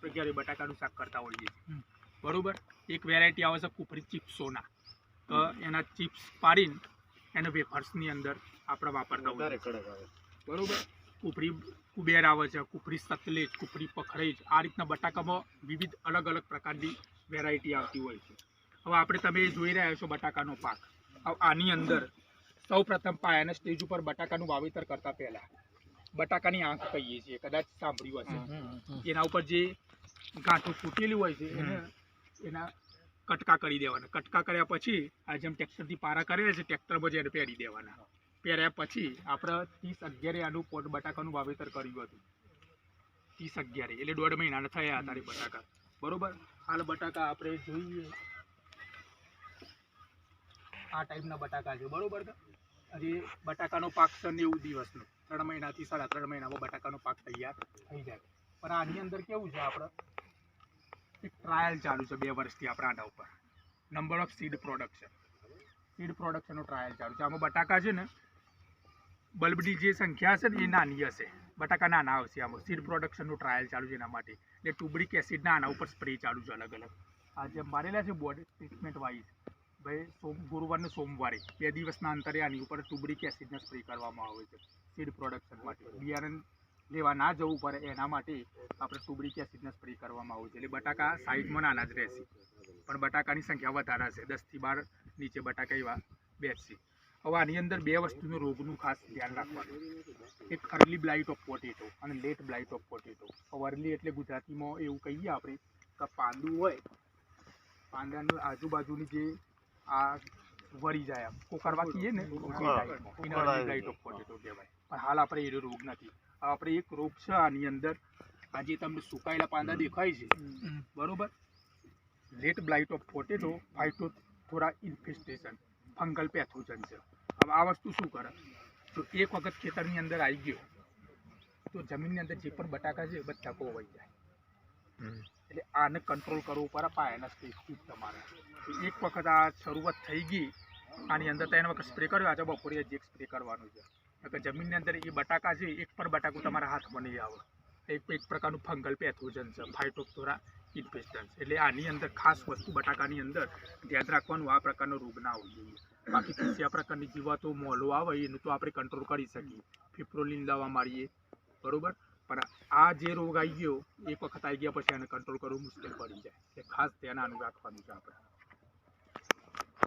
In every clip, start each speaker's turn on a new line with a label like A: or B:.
A: આપણે ઘરે બટાકાનું શાક કરતા હોઈએ છીએ. બરાબર? એક વેરાયટી આવે છે કુફરી ચિપ્સોના. તો એના ચિપ્સ પાડીને એને વેફર્સની અંદર આપણે વાપરતા હોઈએ બરાબર? કુફરી કુબેર આવે છે કુફરી સતલેજ કુફરી પખરેજ આ રીતના બટાકામાં વિવિધ અલગ અલગ પ્રકારની વેરાયટી આવતી હોય છે. હવે આપણે તમે જોઈ રહ્યા છો બટાકાનો પાક. આની અંદર સૌ પ્રથમ પાયાના સ્ટેજ ઉપર બટાકાનું વાવેતર કરતા પહેલા બટાકાની આંખ કહીએ છીએ કદાચ સાંભળ્યું હશે. એના ઉપર જે ગાંઠું ફૂટેલી હોય છે એને એના કટકા કરી દેવાના. કટકા કર્યા પછી આ જેમ ટ્રેક્ટરથી પારા કરે છે ટ્રેક્ટરમાં જ એને પહેરી દેવાના. પહેર્યા પછી આપણે ત્રીસ અગિયારે આનું પોટ બટાકાનું વાવેતર કર્યું હતું. ત્રીસ અગિયારે એટલે દોઢ મહિનાના થયા તારી બટાકા. બરોબર? હાલ બટાકા આપણે જોઈએ. આ ટાઈપના બટાકા છે. બરોબર? હજી બટાકાનો પાક છે નેવું દિવસનો. ત્રણ મહિનાથી સાડા ત્રણ મહિનામાં બટાકાનો પાક તૈયાર થઈ જાય. પણ આની અંદર કેવું છે આપણે? ટ્રાયલ ચાલુ છે બે વર્ષથી આપણા આના ઉપર. Number of seed production seed પ્રોડક્શનનો trial ચાલુ છે. આમાં બટાકા છે ને, બલ્બની જે સંખ્યા હશે ને, એ નાની હશે. બટાકા નાના આવશે આમાં. સીડ પ્રોડક્શનનું ટ્રાયલ ચાલુ છે એના માટે. એટલે ટુબડીક એસિડના આના ઉપર સ્પ્રે ચાલુ છે અલગ અલગ. આ જે મારેલા છે બોડી ટ્રીટમેન્ટ વાઇઝ ભાઈ, સોમ ગુરુવારને સોમવારે, બે દિવસના અંતરે આની ઉપર ટુબરિક એસિડના સ્પ્રે કરવામાં આવે છે. સીડ પ્રોડક્શન માટે. બિયારણ લેવા ના જવું પડે એના માટે આપણે ટુબરિક એસિડને સ્પ્રે કરવામાં આવે છે. એટલે બટાકા સાઈઝમાં નાના જ રહેશે. પણ બટાકાની સંખ્યા વધારે હશે. દસથી બાર નીચે બટાકા એવા બેસશે. હવે આની અંદર બે વસ્તુનું રોગનું ખાસ ધ્યાન રાખવાનું. એક અર્લી બ્લાઇટ ઓફ પોટેટો અને લેટ બ્લાઇટ ઓફ પોટેટો. હવે અર્લી એટલે ગુજરાતીમાં એવું કહીએ આપણે કે પાંદું હોય પાંદાની આજુબાજુની જે આ વળી જાય આમ કોકરવા કહીએ ને બ્લાઇટ ઓફ પોટેટો કહેવાય. પણ હાલ આપણે એનો રોગ નથી. આપણે એક રોગ છે આની અંદર આ જે તમને સુકાયેલા પાંદા દેખાય છે. બરોબર? Late blight of potato phyto થોડા ઇન્ફેસ્ટેશન ફંગલ પેથોજન છે. હવે આ વસ્તુ શું કરે? તો એક વખત ખેતરની અંદર આવી ગયો. તો જમીનની અંદર જે પણ બટાકા છે એ બધા કોવાઈ જાય. એટલે આને કંટ્રોલ કરવું પડે પાયાના જ તમારે. એક વખત આ શરૂઆત થઈ ગઈ. આની અંદર ત્રણ વખત સ્પ્રે કર્યો આજે બપોરે જ એક સ્પ્રે કરવાનું છે. નકર જમીનની અંદર એ બટાકા છે એક પર બટાકું તમારા હાથમાં નહીં આવે. એક એક પ્રકારનું ફંગલ પેથોજન છે ફાઇટોપ્થોરા ઇન્ફેસ્ટન્સ એટલે આની અંદર ખાસ વસ્તુ બટાકાની અંદર ધ્યાન રાખવાનું આ પ્રકારનો રોગ ના હોવો જોઈએ. બાકી પછી આ પ્રકારની જીવાતો મોલો આવે એનું તો આપણે કંટ્રોલ કરી શકીએ. ફિપ્રોલિન દવા મારીએ બરોબર? પણ આ જે રોગ આવી ગયો એક વખત આવી ગયા પછી એને કંટ્રોલ કરવું મુશ્કેલ પડી જાય. એટલે ખાસ ધ્યાન આનું રાખવાનું છે આપણે.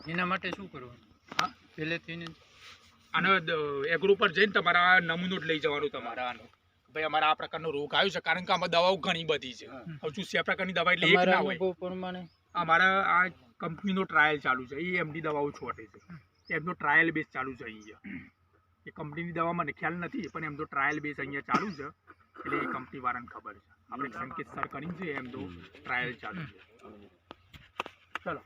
B: એના માટે શું કરવું
A: હા?
B: પહેલેથી ને
A: આનો એગ્રો પર જઈને તમારા આ નમૂનો જ લઈ જવાનું તમારા. આનો ભાઈ અમારા આ પ્રકારનો રોગ આવ્યો છે કારણ કે આમાં દવાઓ ઘણી બધી છે. હવે શું આ પ્રકારની દવા એટલે એક ના હોય. અમારા આ કંપનીનો ટ્રાયલ ચાલુ છે. એ એમની દવાઓ છોટે છે. એમનો ટ્રાયલ બેઝ ચાલુ છે અહીંયા. એ કંપનીની દવા મને ખ્યાલ નથી પણ એમનો ટ્રાયલ બેઝ અહીંયા ચાલુ છે. એટલે એ કંપની વાળાને ખબર છે. આપણે સંકેત સર કરીને છે એમનો ટ્રાયલ ચાલુ છે. ચલો.